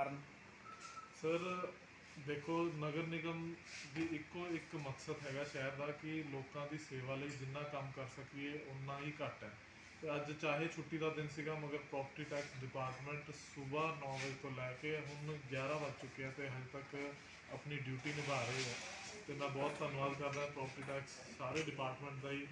ਕਾਰਨ? ਸਰ ਦੇਖੋ, ਨਗਰ ਨਿਗਮ ਦੀ ਇੱਕੋ ਇੱਕ ਮਕਸਦ ਹੈਗਾ ਸ਼ਹਿਰ ਦਾ ਕਿ ਲੋਕਾਂ ਦੀ ਸੇਵਾ ਲਈ ਜਿੰਨਾ ਕੰਮ ਕਰ ਸਕੀਏ ਉਨਾ ਹੀ ਘੱਟ ਹੈ। ਤੇ ਅੱਜ ਚਾਹੇ ਛੁੱਟੀ ਦਾ ਦਿਨ ਸੀਗਾ, ਮਗਰ ਪ੍ਰੋਪਰਟੀ ਟੈਕਸ ਡਿਪਾਰਟਮੈਂਟ ਸਵੇਰ 9 ਵਜੇ ਤੋਂ ਲੈ ਕੇ ਹੁਣ 11 ਵੱਜ ਚੁੱਕੇ ਆ ਤੇ ਹਜੇ ਤੱਕ ਆਪਣੀ ਡਿਊਟੀ ਨਿਭਾ ਰਹੇ ਆ। ਤੇ ਮੈਂ ਬਹੁਤ ਧੰਨਵਾਦ ਕਰਦਾ ਪ੍ਰੋਪਰਟੀ ਟੈਕਸ ਸਾਰੇ ਡਿਪਾਰਟਮੈਂਟ ਦਾ ਹੀ,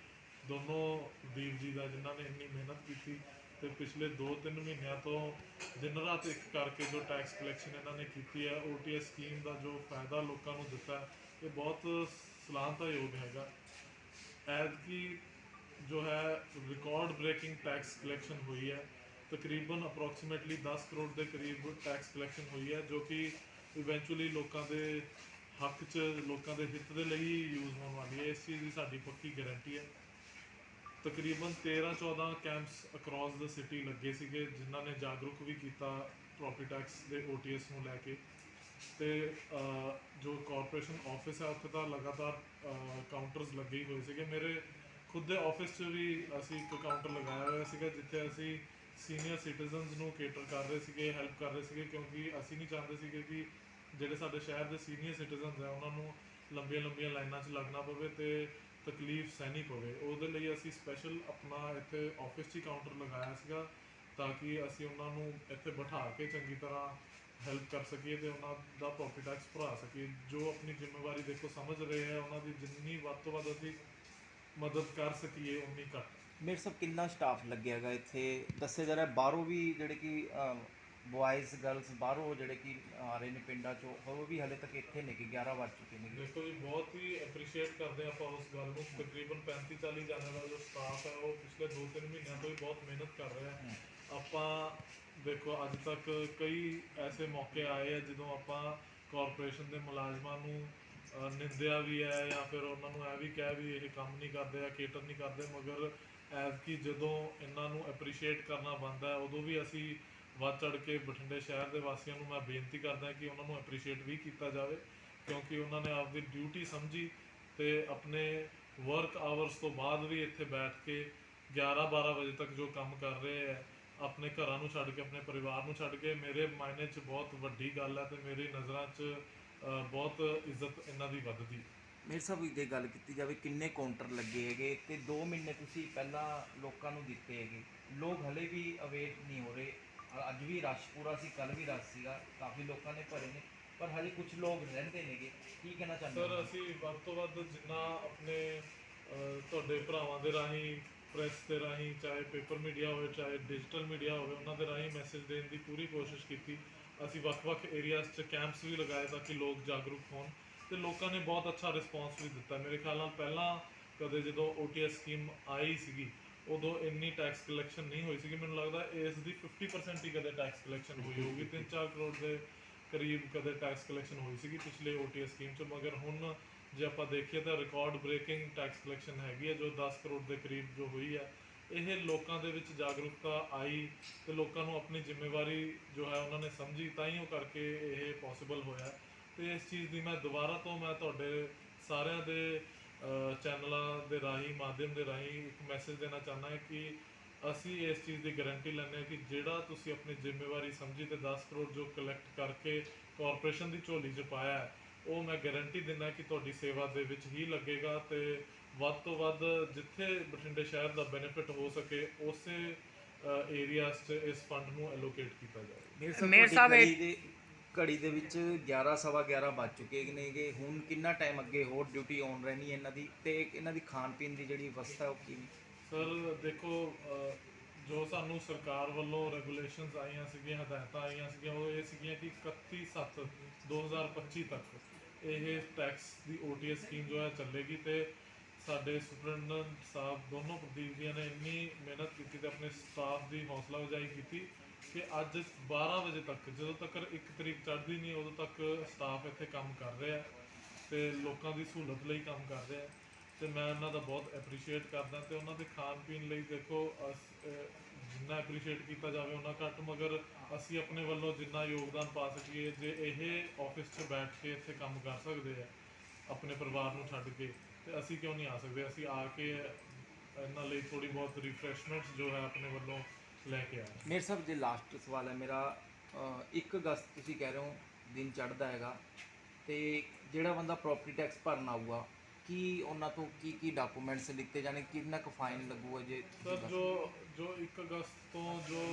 ਦੋਨੋਂ ਦੀਪ ਜੀ ਦਾ ਜਿਨ੍ਹਾਂ ਨੇ ਇੰਨੀ ਮਿਹਨਤ ਕੀਤੀ। ਤੇ ਪਿਛਲੇ 2-3 ਮਹੀਨਿਆਂ ਤੋਂ ਦਿਨ ਰਾਤ ਇੱਕ ਕਰਕੇ ਜੋ ਟੈਕਸ ਕਲੈਕਸ਼ਨ ਇਹਨਾਂ ਨੇ ਕੀਤੀ ਹੈ OTS ਸਕੀਮ ਦਾ ਜੋ ਫਾਇਦਾ ਲੋਕਾਂ ਨੂੰ ਦਿੱਤਾ ਇਹ ਬਹੁਤ ਸਲਾਹਤਾਯੋਗ ਹੈਗਾ। ਐਦ ਕੀ ਜੋ ਹੈ ਰਿਕਾਰਡ ਬ੍ਰੇਕਿੰਗ ਟੈਕਸ ਕਲੈਕਸ਼ਨ ਹੋਈ ਹੈ। ਤਕਰੀਬਨ ਅਪਰੋਕਸੀਮੇਟਲੀ 10 ਕਰੋੜ ਦੇ ਕਰੀਬ ਟੈਕਸ ਕਲੈਕਸ਼ਨ ਹੋਈ ਹੈ, ਜੋ ਕਿ ਇਵੈਂਚੁਅਲੀ ਲੋਕਾਂ ਦੇ ਹੱਕ 'ਚ, ਲੋਕਾਂ ਦੇ ਹਿੱਤ ਦੇ ਲਈ ਯੂਜ਼ ਹੋਣ ਵਾਲੀ ਹੈ। ਇਸ ਚੀਜ਼ ਦੀ ਸਾਡੀ ਪੱਕੀ ਗਾਰੰਟੀ ਹੈ। ਤਕਰੀਬਨ 13-14 ਕੈਂਪਸ ਅਕ੍ਰੋਸ ਦ ਸਿਟੀ ਲੱਗੇ ਸੀਗੇ, ਜਿਨ੍ਹਾਂ ਨੇ ਜਾਗਰੂਕ ਵੀ ਕੀਤਾ ਪ੍ਰੋਪਰਟੀ ਟੈਕਸ ਦੇ OTS ਨੂੰ ਲੈ ਕੇ। ਤੇ ਜੋ ਕਾਰਪੋਰੇਸ਼ਨ ਆਫਿਸ ਹੈ, ਉੱਥੇ ਤਾਂ ਲਗਾਤਾਰ ਕਾਊਂਟਰਸ ਲੱਗੇ ਹੀ ਹੋਏ ਸੀਗੇ। ਮੇਰੇ ਖੁਦ ਦੇ ਆਫਿਸ 'ਚ ਵੀ ਅਸੀਂ ਇੱਕ ਕਾਊਂਟਰ ਲਗਾਇਆ ਹੋਇਆ ਸੀਗਾ, ਜਿੱਥੇ ਅਸੀਂ ਸੀਨੀਅਰ ਸਿਟੀਜ਼ਨਸ ਨੂੰ ਕੇਟਰ ਕਰ ਰਹੇ ਸੀਗੇ ਹੈਲਪ ਕਰ ਰਹੇ ਸੀਗੇ, ਕਿਉਂਕਿ ਅਸੀਂ ਨਹੀਂ ਚਾਹੁੰਦੇ ਸੀਗੇ ਕਿ ਜਿਹੜੇ ਸਾਡੇ ਸ਼ਹਿਰ ਦੇ ਸੀਨੀਅਰ ਸਿਟੀਜ਼ਨਸ ਹੈ, ਉਹਨਾਂ ਨੂੰ ਲੰਬੀਆਂ ਲੰਬੀਆਂ ਲਾਈਨਾਂ 'ਚ ਲੱਗਣਾ ਪਵੇ ਤੇ ਤਕਲੀਫ ਸਹਿਣੀ ਪਵੇ। ਉਹਦੇ ਲਈ ਅਸੀਂ ਸਪੈਸ਼ਲ ਆਪਣਾ ਇੱਥੇ ਆਫਿਸ 'ਚ ਹੀ ਕਾਊਂਟਰ ਲਗਾਇਆ ਸੀਗਾ ਤਾਂ ਕਿ ਅਸੀਂ ਉਹਨਾਂ ਨੂੰ ਇੱਥੇ ਬਿਠਾ ਕੇ ਚੰਗੀ ਤਰ੍ਹਾਂ ਹੈਲਪ ਕਰ ਸਕੀਏ ਤੇ ਉਹਨਾਂ ਦਾ ਪ੍ਰੋਫਿਟ ਟੈਕਸ ਭਰਾ ਸਕੀਏ। ਜੋ ਆਪਣੀ ਜ਼ਿੰਮੇਵਾਰੀ ਦੇਖੋ ਸਮਝ ਰਹੇ ਹੈ, ਉਹਨਾਂ ਦੀ ਜਿੰਨੀ ਵੱਧ ਤੋਂ ਵੱਧ ਅਸੀਂ ਮਦਦ ਕਰ ਸਕੀਏ, ਉਨੀ ਘੱਟ। ਮੇਰੇ ਸਭ ਕਿੰਨਾ ਸਟਾਫ ਲੱਗਿਆਗਾ ਇੱਥੇ? ਦੱਸਿਆ ਜਾ ਰਿਹਾ ਬਾਹਰੋਂ ਵੀ ਜਿਹੜੇ ਕਿ ਬॉयਜ਼ ਗਰਲਸ ਬਾਹਰੋਂ ਜਿਹੜੇ ਕਿ ਆ ਰਹੇ ਨੇ ਪਿੰਡਾਂ ਚੋਂ ਉਹ ਵੀ ਹਲੇ ਤੱਕ ਇੱਥੇ ਨੇ ਕਿ 11 ਵੱਜ ਚੁੱਕੇ ਨੇ ਦੇਖੋ ਜੀ ਬਹੁਤ ਹੀ ਐਪਰੀਸ਼ੀਏਟ ਕਰਦੇ ਹਾਂ ਆਪਾਂ ਉਸ ਗੱਲ ਨੂੰ ਤਕਰੀਬਨ 35 40 ਜਾਣੇ ਦਾ ਜੋ ਸਟਾਫ ਹੈ ਉਹ ਪਿਛਲੇ 2-3 ਮਹੀਨਿਆਂ ਤੋਂ ਹੀ ਬਹੁਤ ਮਿਹਨਤ ਕਰ ਰਿਹਾ ਹੈ। ਆਪਾਂ ਦੇਖੋ ਅੱਜ ਤੱਕ ਕਈ ਐਸੇ ਮੌਕੇ ਆਏ ਆ ਜਦੋਂ ਆਪਾਂ ਕਾਰਪੋਰੇਸ਼ਨ ਦੇ ਮੁਲਾਜ਼ਮਾਂ ਨੂੰ ਅਹ, ਨਿੰਦਿਆ ਵੀ ਹੈ ਜਾਂ ਫਿਰ ਉਹਨਾਂ ਨੂੰ ਇਹ ਵੀ ਕਿਹਾ ਵੀ ਇਹ ਕੰਮ ਨਹੀਂ ਕਰਦੇ ਆ ਕੇਟਰ ਨਹੀਂ ਕਰਦੇ ਮਗਰ ਐਜ਼ ਕਿ ਜਦੋਂ ਇਹਨਾਂ ਨੂੰ ਐਪਰੀਸ਼ੀਏਟ ਕਰਨਾ ਬਣਦਾ ਹੈ ਉਦੋਂ ਵੀ ਅਸੀਂ ਵੱਧ ਚੜ ਕੇ ਬਠਿੰਡੇ ਸ਼ਹਿਰ ਦੇ ਵਾਸੀਆਂ ਨੂੰ ਮੈਂ ਬੇਨਤੀ ਕਰਦਾ ਕਿ ਉਹਨਾਂ ਨੂੰ ਐਪਰੀਸ਼ੀਏਟ ਵੀ ਕੀਤਾ ਜਾਵੇ, ਕਿਉਂਕਿ ਉਹਨਾਂ ਨੇ ਆਪਦੀ ਡਿਊਟੀ ਸਮਝੀ ਤੇ ਆਪਣੇ ਵਰਕ ਆਵਰਸ ਤੋਂ ਬਾਅਦ ਵੀ ਇੱਥੇ ਬੈਠ ਕੇ 11-12 ਵਜੇ ਤੱਕ ਜੋ ਕੰਮ ਕਰ ਰਹੇ ਹੈ ਆਪਣੇ ਘਰਾਂ ਨੂੰ ਛੱਡ ਕੇ, ਆਪਣੇ ਪਰਿਵਾਰ ਨੂੰ ਛੱਡ ਕੇ, ਮੇਰੇ ਮਾਇਨੇ 'ਚ ਬਹੁਤ ਵੱਡੀ ਗੱਲ ਹੈ ਤੇ ਮੇਰੀ ਨਜ਼ਰਾਂ 'ਚ ਬਹੁਤ ਇੱਜ਼ਤ ਇਹਨਾਂ ਦੀ ਵੱਧਦੀ ਮੇਰੇ ਸਭ ਜੇ ਗੱਲ ਕੀਤੀ ਜਾਵੇ, ਕਿੰਨੇ ਕਾਊਂਟਰ ਲੱਗੇ ਹੈਗੇ ਤੇ 2 ਮਹੀਨੇ ਤੁਸੀਂ ਪਹਿਲਾਂ ਲੋਕਾਂ ਨੂੰ ਦਿੱਤੇ ਹੈਗੇ। ਲੋਕ ਹਲੇ ਵੀ ਅਵੇਟ ਨਹੀਂ ਹੋ ਰਹੇ। ਅ- ਅੱਜ ਵੀ ਰਸ਼ ਪੂਰਾ ਸੀ ਕੱਲ ਵੀ ਰਸ਼ ਸੀਗਾ ਕਾਫੀ ਲੋਕਾਂ ਨੇ ਭਰੇ ਨੇ ਪਰ ਹਲੇ ਕੁਝ ਲੋਕ ਰਹਿੰਦੇ ਨੇਗੇ ਕੀ ਕਹਿਣਾ ਚਾਹੁੰਦੇ ਸਰ ਹੋ? ਅਸੀਂ ਵੱਧ ਤੋਂ ਵੱਧ ਜਿੰਨਾ ਆਪਣੇ ਤੁਹਾਡੇ ਭਰਾਵਾਂ ਦੇ ਰਾਹੀਂ ਪ੍ਰੈਸ ਦੇ ਰਾਹੀਂ ਚਾਹੇ ਪੇਪਰ ਮੀਡੀਆ ਹੋਵੇ ਚਾਹੇ ਡਿਜੀਟਲ ਮੀਡੀਆ ਹੋਵੇ ਉਹਨਾਂ ਦੇ ਰਾਹੀਂ ਮੈਸੇਜ ਦੇਣ ਦੀ ਪੂਰੀ ਕੋਸ਼ਿਸ਼ ਕੀਤੀ। ਅਸੀਂ ਵੱਖ-ਵੱਖ ਏਰੀਆਜ਼ 'ਚ ਕੈਂਪਸ ਵੀ ਲਗਾਏ ਤਾਂ ਕਿ ਲੋਕ ਜਾਗਰੂਕ ਹੋਣ ਤੇ ਲੋਕਾਂ ਨੇ ਬਹੁਤ ਅੱਛਾ ਰਿਸਪਾਂਸ ਵੀ ਦਿੱਤਾ। ਮੇਰੇ ਖਿਆਲ ਨਾਲ ਪਹਿਲਾਂ ਕਦੇ ਜਦੋਂ OTS ਸਕੀਮ ਆਈ ਸੀਗੀ ਉਦੋਂ ਇੰਨੀ ਟੈਕਸ ਕਲੈਕਸ਼ਨ ਨਹੀਂ ਹੋਈ ਸੀਗੀ, ਮੈਨੂੰ ਲੱਗਦਾ ਇਸ ਦੀ 50% ਹੀ ਕਦੇ ਟੈਕਸ ਕਲੈਕਸ਼ਨ ਹੋਈ ਹੋਊਗੀ 3-4 ਕਰੋੜ ਦੇ ਕਰੀਬ ਕਦੇ ਟੈਕਸ ਕਲੈਕਸ਼ਨ ਹੋਈ ਸੀਗੀ ਪਿਛਲੇ OTS ਸਕੀਮ 'ਚ, ਮਗਰ ਹੁਣ ਜੇ ਆਪਾਂ ਦੇਖੀਏ ਤਾਂ ਰਿਕਾਰਡ ਬ੍ਰੇਕਿੰਗ ਟੈਕਸ ਕਲੈਕਸ਼ਨ ਹੈਗੀ ਹੈ, ਜੋ 10 ਕਰੋੜ ਦੇ ਕਰੀਬ ਜੋ ਹੋਈ ਹੈ, ਇਹ ਲੋਕਾਂ ਦੇ ਵਿੱਚ ਜਾਗਰੂਕਤਾ ਆਈ ਤੇ ਲੋਕਾਂ ਨੂੰ ਆਪਣੀ ਜ਼ਿੰਮੇਵਾਰੀ ਜੋ ਹੈ ਉਹਨਾਂ ਨੇ ਸਮਝੀ, ਤਾਂ ਹੀ ਉਹ ਕਰਕੇ ਇਹ ਪੋਸੀਬਲ ਹੋਇਆ। ਤੇ ਇਸ ਚੀਜ਼ ਦੀ ਮੈਂ ਦੁਬਾਰਾ ਤੋਂ ਮੈਂ ਤੁਹਾਡੇ ਸਾਰਿਆਂ ਦੇ ਚੈਨਲਾਂ ਦੇ ਰਾਹੀਂ ਮਾਧਿਅਮ ਦੇ ਰਾਹੀਂ ਇੱਕ ਮੈਸੇਜ ਦੇਣਾ ਚਾਹੁੰਦਾ ਹਾਂ ਕਿ ਅਸੀਂ ਇਸ ਚੀਜ਼ ਦੀ ਗਾਰੰਟੀ ਲੈਂਦੇ ਹਾਂ ਕਿ ਜਿਹੜਾ ਤੁਸੀਂ ਆਪਣੀ ਜ਼ਿੰਮੇਵਾਰੀ ਸਮਝੀ ਤੇ 10 ਕਰੋੜ ਜੋ ਕਲੈਕਟ ਕਰਕੇ ਕਾਰਪੋਰੇਸ਼ਨ ਦੀ ਝੋਲੀ 'ਚ ਪਾਇਆ ਹੈ ਉਹ ਮੈਂ ਗਾਰੰਟੀ ਦਿੰਦਾ ਕਿ ਤੁਹਾਡੀ ਸੇਵਾ ਦੇ ਵਿੱਚ ਹੀ ਲੱਗੇਗਾ ਤੇ ਵੱਧ ਤੋਂ ਵੱਧ ਜਿੱਥੇ ਬਠਿੰਡੇ ਸ਼ਹਿਰ ਦਾ ਬੈਨੀਫਿਟ ਹੋ ਸਕੇ ਉਸੇ ਏਰੀਆਸ 'ਚ ਇਸ ਫੰਡ ਨੂੰ ਐਲੋਕੇਟ ਕੀਤਾ ਜਾਵੇ। ਮੇਰੇ ਸਾਹਿਬ ਘੜੀ ਦੇ ਵਿੱਚ 11 ਸਵਾ 11 ਵੱਜ ਚੁੱਕੇ ਨੇਗੇ ਹੁਣ ਕਿੰਨਾ ਟਾਈਮ ਅੱਗੇ ਹੋਰ ਡਿਊਟੀ ਆਨ ਰਹਿਣੀ ਹੈ ਇਹਨਾਂ ਦੀ? ਤੇ ਇਹਨਾਂ ਦੀ ਖਾਣ ਪੀਣ ਦੀ ਜਿਹੜੀ ਅਵਸਥਾ ਉਹ ਕੀ ਸਰ, ਦੇਖੋ ਜੋ ਸਾਨੂੰ ਸਰਕਾਰ ਵੱਲੋਂ ਰੈਗੂਲੇਸ਼ਨਸ ਆਈਆਂ ਸੀਗੀਆਂ, ਹਦਾਇਤਾਂ ਆਈਆਂ ਸੀਗੀਆਂ, ਉਹ ਇਹ ਸੀਗੀਆਂ ਕਿ 31 7 2025 ਤੱਕ ਇਹ ਟੈਕਸ ਦੀ OTS ਸਕੀਮ ਜੋ ਹੈ ਚੱਲੇਗੀ ਤੇ ਸਾਡੇ ਸੁਪਰਡੈਂਟ ਸਾਹਿਬ ਦੋਨੋਂ ਪ੍ਰਦੀਪ ਜੀ ਨੇ ਇੰਨੀ ਮਿਹਨਤ ਕੀਤੀ ਤੇ ਆਪਣੇ ਸਟਾਫ ਦੀ ਹੌਸਲਾ ਅਫਜ਼ਾਈ ਕੀਤੀ ਕਿ ਅੱਜ 12 ਵਜੇ ਤੱਕ, ਜਦੋਂ ਤੱਕ ਇੱਕ ਤਰੀਕ ਚੜ੍ਹਦੀ ਨਹੀਂ, ਉਦੋਂ ਤੱਕ ਸਟਾਫ ਇੱਥੇ ਕੰਮ ਕਰ ਰਿਹਾ ਤੇ ਲੋਕਾਂ ਦੀ ਸਹੂਲਤ ਲਈ ਕੰਮ ਕਰ ਰਿਹਾ ਹੈ ਤੇ ਮੈਂ ਉਹਨਾਂ ਦਾ ਬਹੁਤ ਐਪਰੀਸ਼ੀਏਟ ਕਰਦਾ ਤੇ ਉਹਨਾਂ ਦੇ ਖਾਣ ਪੀਣ ਲਈ ਦੇਖੋ, ਅਸ- ਜਿੰਨਾ ਐਪਰੀਸ਼ੀਏਟ ਕੀਤਾ ਜਾਵੇ ਉਹਨਾਂ ਘੱਟ, ਮਗਰ ਅਸੀਂ ਆਪਣੇ ਵੱਲੋਂ ਜਿੰਨਾ ਯੋਗਦਾਨ ਪਾ ਸਕੀਏ, ਜੇ ਇਹ ਆਫਿਸ 'ਚ ਬੈਠ ਕੇ ਇੱਥੇ ਕੰਮ ਕਰ ਸਕਦੇ ਆ, ਆਪਣੇ ਪਰਿਵਾਰ ਨੂੰ ਛੱਡ ਕੇ, ਤੇ ਅਸੀਂ ਕਿਉਂ ਨਹੀਂ ਆ ਸਕਦੇ? ਅਸੀਂ ਆ ਕੇ ਇਹਨਾਂ ਲਈ ਥੋੜੀ ਬਹੁਤ ਰਿਫਰੈਸ਼ਮੈਂਟਸ ਜੋ ਹੈ ਆਪਣੇ ਵੱਲੋਂ ਲੈ ਕੇ ਆਏ ਮੇਰੇ ਸਭ ਜੇ ਲਾਸਟ ਸਵਾਲ ਹੈ ਮੇਰਾ 1 ਅਗਸਤ ਤੁਸੀਂ ਕਹਿ ਰਹੇ ਹੋ ਦਿਨ ਚੜ੍ਹਦਾ ਹੈਗਾ ਤੇ ਜਿਹੜਾ ਬੰਦਾ ਪ੍ਰਾਪਰਟੀ ਟੈਕਸ ਭਰਨ ਆਊਗਾ ਕੀ ਉਹਨਾਂ ਤੋਂ ਕੀ ਕੀ ਡਾਕੂਮੈਂਟਸ ਲਿੱਤੇ ਜਾਣੇ ਕਿੰਨਾ ਕੁ ਫਾਈਨ ਲੱਗੂਗਾ ਜੇ ਤੁਸੀਂ ਸਰ ਦੱਸ- ਜੋ ਜੋ 1 ਅਗਸਤ ਤੋਂ ਜੋ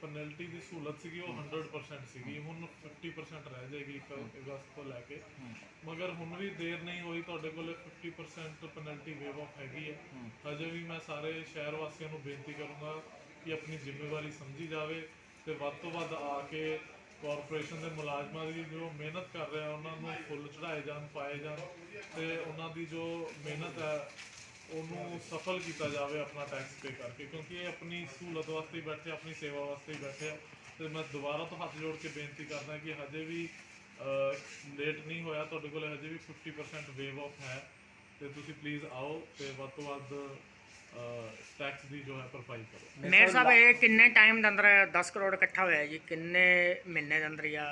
ਪੈਨਲਟੀ ਦੀ ਸਹੂਲਤ ਸੀਗੀ ਉਹ 100% ਸੀਗੀ ਹੁਣ 50% ਰਹਿ ਜਾਏਗੀ 1 ਅਗਸਤ ਤੋਂ ਲੈ ਕੇ। ਹੂੰ, ਮਗਰ ਹੁਣ ਵੀ ਦੇਰ ਨਹੀਂ ਹੋਈ ਤੁਹਾਡੇ ਕੋਲੇ 50% ਪੈਨਲਟੀ ਵੇਵ ਆਫ ਹੈਗੀ ਹੈ। ਹੂੰ, ਅਜੇ ਵੀ ਮੈਂ ਸਾਰੇ ਸ਼ਹਿਰ ਵਾਸੀਆਂ ਨੂੰ ਬੇਨਤੀ ਕਰੂੰਗਾ ਕਿ ਆਪਣੀ ਜ਼ਿੰਮੇਵਾਰੀ ਸਮਝੀ ਜਾਵੇ ਤੇ ਵੱਧ ਤੋਂ ਵੱਧ ਆ ਕੇ ਕਾਰਪੋਰੇਸ਼ਨ ਦੇ ਮੁਲਾਜ਼ਮਾਂ ਦੀ ਜੋ ਮਿਹਨਤ ਕਰ ਰਹੇ ਆ ਉਹਨਾਂ ਨੂੰ ਫੁੱਲ ਚੜਾਏ ਜਾਣ, ਪਾਏ ਜਾਣ ਤੇ ਉਹਨਾਂ ਦੀ ਜੋ ਮਿਹਨਤ ਹੈ, ਉਹਨੂੰ ਸਫਲ ਕੀਤਾ ਜਾਵੇ ਆਪਣਾ ਟੈਕਸ ਪੇ ਕਰਕੇ, ਕਿਉਂਕਿ ਇਹ ਆਪਣੀ ਸਹੂਲਤ ਵਾਸਤੇ ਬੈਠੇ ਆਪਣੀ ਸੇਵਾ ਵਾਸਤੇ ਬੈਠੇ ਆ। ਤੇ ਮੈਂ ਦੁਬਾਰਾ ਤੋਂ ਹੱਥ ਜੋੜ ਕੇ ਬੇਨਤੀ ਕਰਦਾ ਕਿ ਹਜੇ ਵੀ ਲੇਟ ਨਹੀਂ ਹੋਇਆ, ਤੁਹਾਡੇ ਕੋਲ ਹਜੇ ਵੀ 50% ਵੇਵ ਆਫ ਹੈ। ਤੇ ਤੁਸੀਂ ਪਲੀਜ਼ ਆਓ ਤੇ ਵੱਧ ਤੋਂ ਵੱਧ ਟੈਕਸ ਦੀ ਜੋ ਹੈ ਭਰਪਾਈ ਕਰੋ। ਮੇਰ ਸਾਹਿਬ ਇਹ ਕਿੰਨੇ ਟਾਈਮ ਦੇ ਅੰਦਰ 10 ਕਰੋੜ ਇਕੱਠਾ ਹੋਇਆ ਜੀ? ਕਿੰਨੇ ਮਹੀਨੇ ਦੇ ਅੰਦਰ ਜਾਂ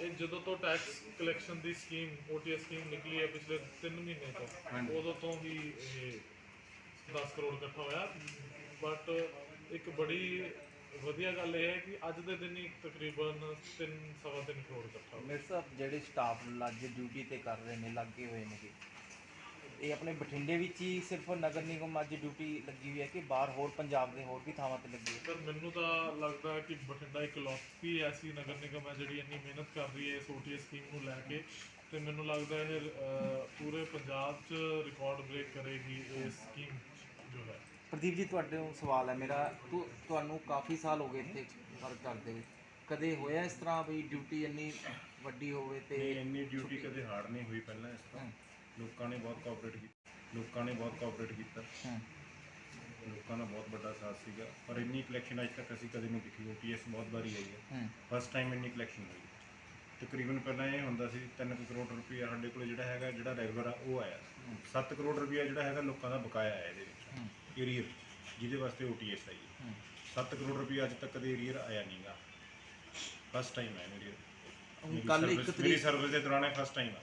ਇਹ ਜਦੋਂ ਤੋਂ ਟੈਕਸ ਕਲੈਕਸ਼ਨ ਦੀ ਸਕੀਮ OTS ਸਕੀਮ ਨਿਕਲੀ ਹੈ ਪਿਛਲੇ 3 ਮਹੀਨੇ ਤੋਂ ਉਦੋਂ ਤੋਂ ਹੀ ਇਹ 10 ਕਰੋੜ ਇਕੱਠਾ ਹੋਇਆ। ਬਟ ਇੱਕ ਬੜੀ ਵਧੀਆ ਗੱਲ ਇਹ ਹੈ ਕਿ ਅੱਜ ਦੇ ਦਿਨ ਹੀ ਤਕਰੀਬਨ 3 ਸਵਾ ਤਿੰਨ ਕਰੋੜ ਇਕੱਠਾ ਹੋਇਆ। ਮੇਰੇ ਸਾਹਿਬ ਜਿਹੜੇ ਸਟਾਫ ਲੱਜ ਡਿਊਟੀ ਤੇ ਕਰ ਰਹੇ ਨੇ ਲੱਗੇ ਹੋਏ ਨੇ ਇਹ ਆਪਣੇ ਬਠਿੰਡੇ ਵਿੱਚ ਹੀ ਸਿਰਫ ਨਗਰ ਨਿਗਮ ਅੱਜ ਡਿਊਟੀ ਲੱਗੀ ਹੋਈ ਹੈ ਕਿ ਬਾਹਰ ਹੋਰ ਪੰਜਾਬ ਦੇ ਹੋਰ ਵੀ ਥਾਵਾਂ ਤੇ ਲੱਗੀ ਹੈ। ਪਰ ਮੈਨੂੰ ਤਾਂ ਲੱਗਦਾ ਹੈ ਕਿ ਬਠਿੰਡਾ ਇਕਲੌਤੀ ਐਸੀ ਨਗਰ ਨਿਗਮ ਹੈ ਜਿਹੜੀ ਇੰਨੀ ਮਿਹਨਤ ਕਰ ਰਹੀ ਹੈ ਇਸ OTS ਸਕੀਮ ਨੂੰ ਲੈ ਕੇ। ਤੇ ਮੈਨੂੰ ਲੱਗਦਾ ਹੈ ਇਹ ਪੂਰੇ ਪੰਜਾਬ 'ਚ ਰਿਕਾਰਡ ਬ੍ਰੇਕ ਕਰੇਗੀ ਇਹ ਸਕੀਮ ਜੋ ਹੈ। ਪ੍ਰਦੀਪ ਜੀ ਤੁਹਾਡੇ ਨੂੰ ਸਵਾਲ ਹੈ ਮੇਰਾ। ਤੁ- ਤੁਹਾਨੂੰ ਕਾਫੀ ਸਾਲ ਹੋ ਗਏ ਇੱਥੇ ਵਰਕ ਕਰਦੇ ਹੋਏ। ਕਦੇ ਹੋਇਆ ਇਸ ਤਰ੍ਹਾਂ ਵੀ ਡਿਊਟੀ ਇੰਨੀ ਵੱਡੀ ਹੋਵੇ ਤੇ ਤੇ ਇੰਨੀ ਡਿਊਟੀ ਕਦੇ ਹਾਰਡ ਨਹੀਂ ਹੋਈ ਪਹਿਲਾਂ ਇਸ ਤਰ੍ਹਾਂ। ਲੋਕਾਂ ਨੇ ਬਹੁਤ ਕੋਆਪਰੇਟ ਕੀਤਾ ਲੋਕਾਂ ਨੇ ਬਹੁਤ ਕੋਆਪਰੇਟ ਕੀਤਾ। ਹਮ, ਲੋਕਾਂ ਦਾ ਬਹੁਤ ਵੱਡਾ ਸਾਥ ਸੀਗਾ। ਪਰ ਇੰਨੀ ਕਲੈਕਸ਼ਨ ਅੱਜ ਤੱਕ ਅਸੀਂ ਕਦੇ ਨਹੀਂ ਦੇਖੀ। ਓਟੀਐਸ ਬਹੁਤ ਵਾਰੀ ਆਈ ਹੈ। ਫਸਟ ਟਾਈਮ ਇੰਨੀ ਕਲੈਕਸ਼ਨ ਹੋਈ। ਤਕਰੀਬਨ ਪਹਿਲਾਂ ਇਹ ਹੁੰਦਾ ਸੀ 3 ਕਰੋੜ ਰੁਪਈਆ ਸਾਡੇ ਕੋਲ ਜਿਹੜਾ ਹੈਗਾ ਜਿਹੜਾ ਰੈਗੂਲਰ ਆ ਉਹ ਆਇਆ। 7 ਕਰੋੜ ਰੁਪਈਆ ਜਿਹੜਾ ਹੈਗਾ ਲੋਕਾਂ ਦਾ ਬਕਾਇਆ ਹੈ ਇਹਦੇ ਵਿੱਚ। ਏਰੀਅਰ ਜਿਹਦੇ ਵਾਸਤੇ ਓਟੀਐਸ ਆਈ ਹੈ। ਹਮ। 7 ਕਰੋੜ ਰੁਪਈਆ ਅੱਜ ਤੱਕ ਕਦੇ ਏਰੀਅਰ ਆਇਆ ਨਹੀਂਗਾ ਫਸਟ ਟਾਈਮ ਹੈ ਹੁਣ ਕੱਲ ਇੱਕ ਮੇਰੀ ਤਰੀਕ ਸਰਵਿਸ ਦੇ ਦੌਰਾਨ ਫਸਟ ਟਾਈਮ ਆ।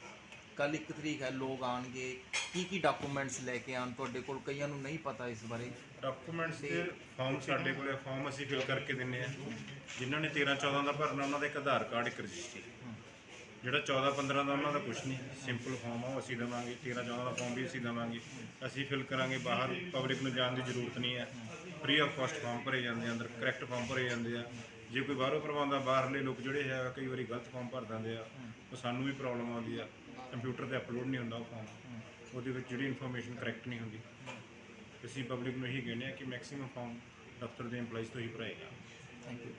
ਕੱਲ ਇੱਕ ਤਰੀਕ ਹੈ ਲੋਕ ਆਣਗੇ ਕੀ ਕੀ ਡਾਕੂਮੈਂਟਸ ਲੈ ਕੇ ਆਣ ਤੁਹਾਡੇ ਕੋਲ? ਕਈਆਂ ਨੂੰ ਨਹੀਂ ਪਤਾ ਇਸ ਬਾਰੇ। ਡਾਕੂਮੈਂਟਸ ਤੇ ਫਾਰਮ ਸਾਡੇ ਕੋਲੇ ਫਾਰਮ ਅਸੀਂ ਫਿਲ ਕਰਕੇ ਦਿੰਨੇ ਆ। ਜਿਨ੍ਹਾਂ ਨੇ 13 14 ਦਾ ਭਰਨਾ ਉਹਨਾਂ ਦਾ ਇੱਕ ਆਧਾਰ ਕਾਰਡ ਇੱਕ ਰਜਿਸਟਰੀ। ਜਿਹੜਾ 14 15 ਦਾ ਉਹਨਾਂ ਦਾ ਕੁਝ ਨਹੀਂ। ਸਿੰਪਲ ਫਾਰਮ ਆ ਉਹ ਅਸੀਂ ਦੇਵਾਂਗੇ। 13 14 ਦਾ ਫਾਰਮ ਵੀ ਅਸੀਂ ਦੇਵਾਂਗੇ। ਅਸੀਂ ਫਿਲ ਕਰਾਂਗੇ ਬਾਹਰ। ਪਬਲਿਕ ਨੂੰ ਜਾਣ ਦੀ ਜ਼ਰੂਰਤ ਨਹੀਂ ਹੈ। ਫ੍ਰੀ ਆਫ ਕਾਸਟ ਫਾਰਮ ਭਰੇ ਜਾਂਦੇ ਆ ਅੰਦਰ ਕਰੈਕਟ ਫਾਰਮ ਭਰੇ ਜਾਂਦੇ ਆ। ਜੇ ਕੋਈ ਬਾਹਰੋਂ ਭਰਵਾਉਂਦਾ ਬਾਹਰਲੇ ਲੋਕ ਜਿਹੜੇ ਹੈ ਕਈ ਵਾਰੀ ਗਲਤ ਫਾਰਮ ਭਰ ਦਿੰਦੇ ਆ। ਉਹ ਸਾਨੂੰ ਵੀ ਪ੍ਰੋਬਲਮ ਆਉਂਦੀ ਆ। ਕੰਪਿਊਟਰ ਤੇ ਅਪਲੋਡ ਨਹੀਂ ਹੁੰਦਾ ਉਹ ਫਾਰਮ ਉਹਦੇ ਵਿੱਚ ਜਿਹੜੀ ਇਨਫੋਰਮੇਸ਼ਨ ਕਰੈਕਟ ਨਹੀਂ ਹੁੰਦੀ। ਅਸੀਂ ਪਬਲਿਕ ਨੂੰ ਇਹੀ ਕਹਿੰਦੇ ਆ ਕਿ ਮੈਕਸਿਮਮ ਫਾਰਮ ਦਫ਼ਤਰ ਦੇ EMPLOYEES ਤੋਂ ਹੀ ਭਰਾਏਗਾ। Thank you